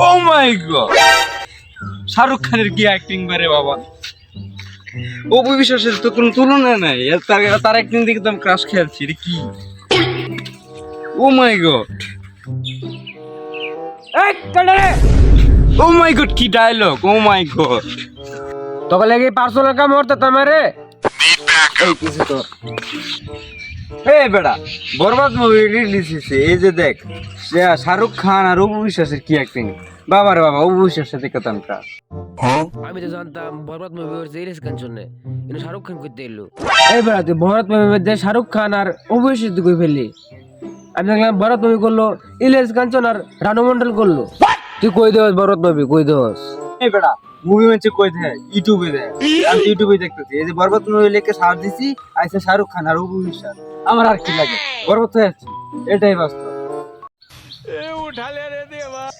O my god Shahrukh খানের কি acting বারে বাবা? অপু বিশ্বাসের তো কোনো তুলনা নাই। তার তার অ্যাক্টিং দেখে তো আমি ক্রাশ খেয়ালছি এটা কি? ও মাই গড রে! ও মাই গড কি ডায়লগ ও মাই গড তোকে লাগি পার্সোনাল কাম করতে তোমারে। এই কিছু তো। এই বেড়া বরবাদ মুভি রিলিজ হয়েছে এই যে দেখ শাহরুখ খান আর অপু বিশ্বাসের কি অ্যাক্টিং বাবা রে বাবা অপু বিশ্বাসের দেখে তো আমি তো জানতাম বরবাদ মুভি করছে ইলিশ খান জন্যে। কিন্তু শাহরুখ খান করতে এলো। এই বেড়া তুই ভরত মুভির মধ্যে শাহরুখ খান আর অভিষেক তুই কই ফেললি? আমি দেখলাম ভরত মুভি করল ইলিয়াস কাঞ্চন আর রানু মন্ডল করল। তুই কই দেওয়াস ভরত মুভি কই দেওয়াস এই বেড়া মুভি হচ্ছে কই দেয় ইউটিউবে দেয় আমি ইউটিউবে দেখতেছি। এই যে বরবাদ মুভি লেখে সার দিছি আইসে শাহরুখ খান আর অপু বিশ্বাস। আমার আর কি লাগে? বরবাদ হয়ে যাচ্ছে। এটাই বাস্তব।